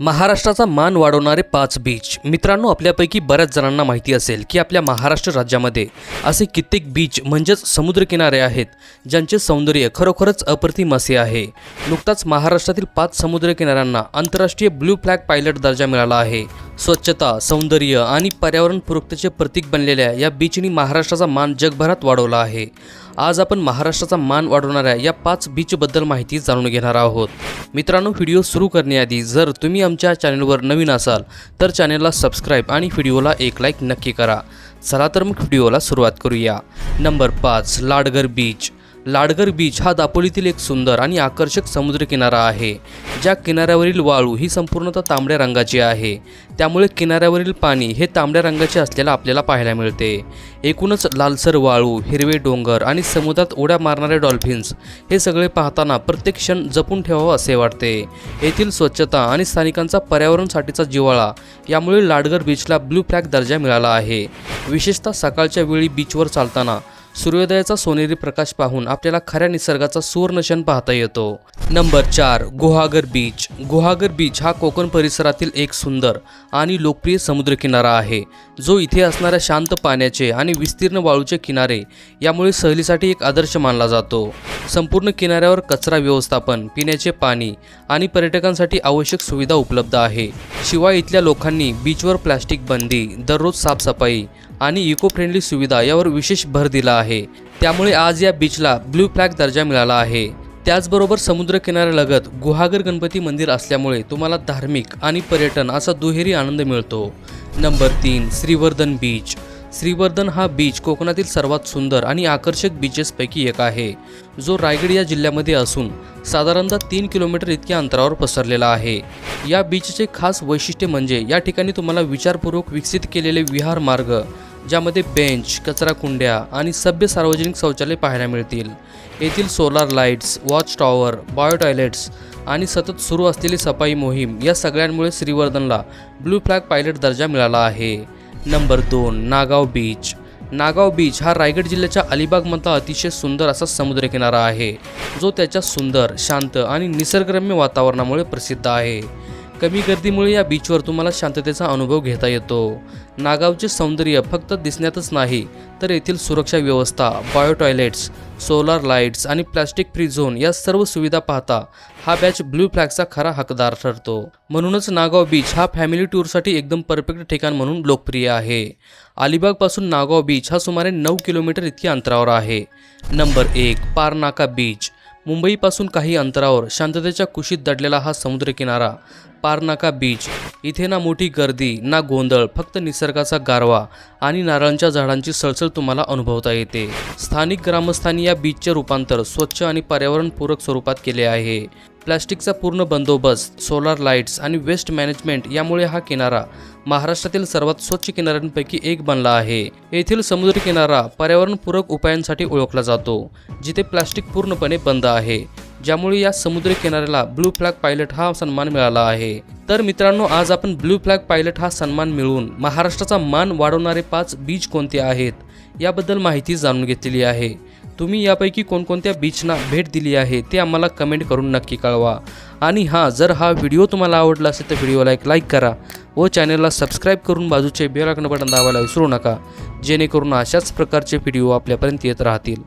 महाराष्ट्राचा मान वाढवणारे पाच बीच मित्रांनो आपल्यापैकी बऱ्याच जणांना माहिती असेल की आपल्या महाराष्ट्र राज्यामध्ये असे कित्येक बीच म्हणजेच समुद्रकिनारे आहेत ज्यांचे सौंदर्य खरोखरच अप्रतिम असे आहे. नुकताच महाराष्ट्रातील पाच समुद्रकिनाऱ्यांना आंतरराष्ट्रीय ब्लू फ्लॅग पायलट दर्जा मिळाला आहे. स्वच्छता सौंदर्य आणि पर्यावरणपूरकतेचे प्रतीक बनलेल्या या बीचनी महाराष्ट्राचा मान जगभरात वाढवला आहे. आज आपण महाराष्ट्राचा मान वाढवणाऱ्या या पाच बीचबद्दल माहिती जाणून घेणार आहोत. मित्रांनो व्हिडिओ सुरू करण्याआधी जर तुम्ही आमच्या चॅनलवर नवीन असाल तर चॅनलला सबस्क्राईब आणि व्हिडिओला एक लाईक नक्की करा. चला तर मग व्हिडिओला सुरुवात करूया. नंबर पाच लाडगर बीच लाडगर बीच हा दापोलीतील एक सुंदर आणि आकर्षक समुद्रकिनारा आहे ज्या किनाऱ्यावरील वाळू ही संपूर्णतः तांबड्या रंगाची आहे. त्यामुळे किनाऱ्यावरील पाणी हे तांबड्या रंगाचे असलेलं आपल्याला पाहायला मिळते. एकूणच लालसर वाळू हिरवे डोंगर आणि समुद्रात उड्या मारणारे डॉल्फिन्स हे सगळे पाहताना प्रत्येक क्षण जपून ठेवावं असे वाटते. येथील स्वच्छता आणि स्थानिकांचा पर्यावरणसाठीचा जिवाळा यामुळे लाडगर बीचला ब्लू फ्लॅग दर्जा मिळाला आहे. विशेषतः सकाळच्या वेळी बीचवर चालताना सूर्योदयाचा सोनेरी प्रकाश पाहून आपल्याला खऱ्या निसर्गाचा सुवर्ण क्षण पाहता येतो. नंबर चार गुहागर बीच. गुहागर बीच हा कोकण परिसरातील एक सुंदर आणि लोकप्रिय समुद्रकिनारा आहे. जो इथे असणाऱ्या शांत पाण्याचे आणि विस्तीर्ण वाळूचे किनारे यामुळे सहलीसाठी एक आदर्श मानला जातो. संपूर्ण किनाऱ्यावर कचरा व्यवस्थापन पिण्याचे पाणी आणि पर्यटकांसाठी आवश्यक सुविधा उपलब्ध आहे. शिवाय इथल्या लोकांनी बीचवर प्लॅस्टिक बंदी दररोज साफसफाई आणि इको फ्रेंडली सुविधा यावर विशेष भर दिला आहे. त्यामुळे आज या बीचला ब्लू फ्लॅग दर्जा मिळाला आहे. त्याचबरोबर समुद्रकिनाऱ्यालगत गुहागर गणपती मंदिर असल्यामुळे तुम्हाला धार्मिक आणि पर्यटन असा दुहेरी आनंद मिळतो. नंबर तीन श्रीवर्धन बीच श्रीवर्धन हा बीच कोकणातील सर्वात सुंदर आणि आकर्षक बीचेसपैकी एक आहे. जो रायगड या जिल्ह्यामध्ये असून साधारणतः तीन किलोमीटर इतक्या अंतरावर पसरलेला आहे. या बीचचे खास वैशिष्ट्य म्हणजे या ठिकाणी तुम्हाला विचारपूर्वक विकसित केलेले विहार मार्ग ज्यामध्ये बेंच कचरा कुंड्या आणि सभ्य सार्वजनिक शौचालय पाहायला मिळतील. येथील solar lights watch tower bio toilets आणि सतत सुरू असलेली सफाई मोहीम या सगळ्यांमुळे श्रीवर्धनला ब्लू फ्लॅग पायलट दर्जा मिळाला आहे. नंबर दोन नागाव बीच नागाव बीच हा रायगड जिल्ह्याच्या अलिबागमधला अतिशय सुंदर असा समुद्रकिनारा आहे. जो त्याच्या सुंदर शांत आणि निसर्गरम्य वातावरणामुळे प्रसिद्ध आहे. कमी गर्दीमुळे या बीचवर तुम्हाला शांततेचा अनुभव घेता येतो. नागावचे सौंदर्य फक्त दिसण्यातच नाही तर येथील सुरक्षा व्यवस्था बायो टॉयलेट्स सोलार लाईट्स आणि प्लॅस्टिक फ्री झोन या सर्व सुविधा पाहता हा बॅच ब्लू फ्लॅगचा खरा हकदार ठरतो. म्हणूनच नागाव बीच हा फॅमिली टूरसाठी एकदम परफेक्ट ठिकाण म्हणून लोकप्रिय आहे. अलिबागपासून नागाव बीच हा सुमारे नऊ किलोमीटर इतक्या अंतरावर आहे. नंबर एक पारनाका बीच मुंबईपासून काही अंतरावर शांततेच्या कुशीत दडलेला हा समुद्रकिनारा पारनाका बीच इथे ना मोठी गर्दी ना गोंधळ फक्त निसर्गाचा गारवा आणि नारळांच्या झाडांची सळसळ तुम्हाला अनुभवता येते. स्थानिक ग्रामस्थांनी या बीचचे रूपांतर स्वच्छ आणि पर्यावरणपूरक स्वरूपात केले आहे. प्लॅस्टिकचा पूर्ण बंदोबस्त सोलार लाईट्स आणि वेस्ट मॅनेजमेंट यामुळे हा किनारा महाराष्ट्रातील सर्वात स्वच्छ किनाऱ्यांपैकी एक बनला आहे. येथील समुद्र किनारा पर्यावरणपूरक उपायांसाठी ओळखला जातो जिथे प्लॅस्टिक पूर्णपणे बंद आहे. ज्यामुळे या समुद्र किनाऱ्याला ब्लू फ्लॅग पायलट हा सन्मान मिळाला आहे. तर मित्रांनो आज आपण ब्लू फ्लॅग पायलट हा सन्मान मिळवून महाराष्ट्राचा मान वाढवणारे पाच बीच कोणते आहेत याबद्दल माहिती जाणून घेतलेली आहे. तुम्ही यापैकी कोणकोणत्या बीचना भेट दिली आहे ते आम्हाला कमेंट करून नक्की कळवा. आणि हां जर हा व्हिडिओ तुम्हाला आवडला असेल तर व्हिडिओला एक लाईक करा व चॅनलला सबस्क्राईब करून बाजूचे बेल आयकॉन बटन दाबायला विसरू नका जेणेकरून अशाच प्रकारचे व्हिडिओ आपल्यापर्यंत येत राहतील.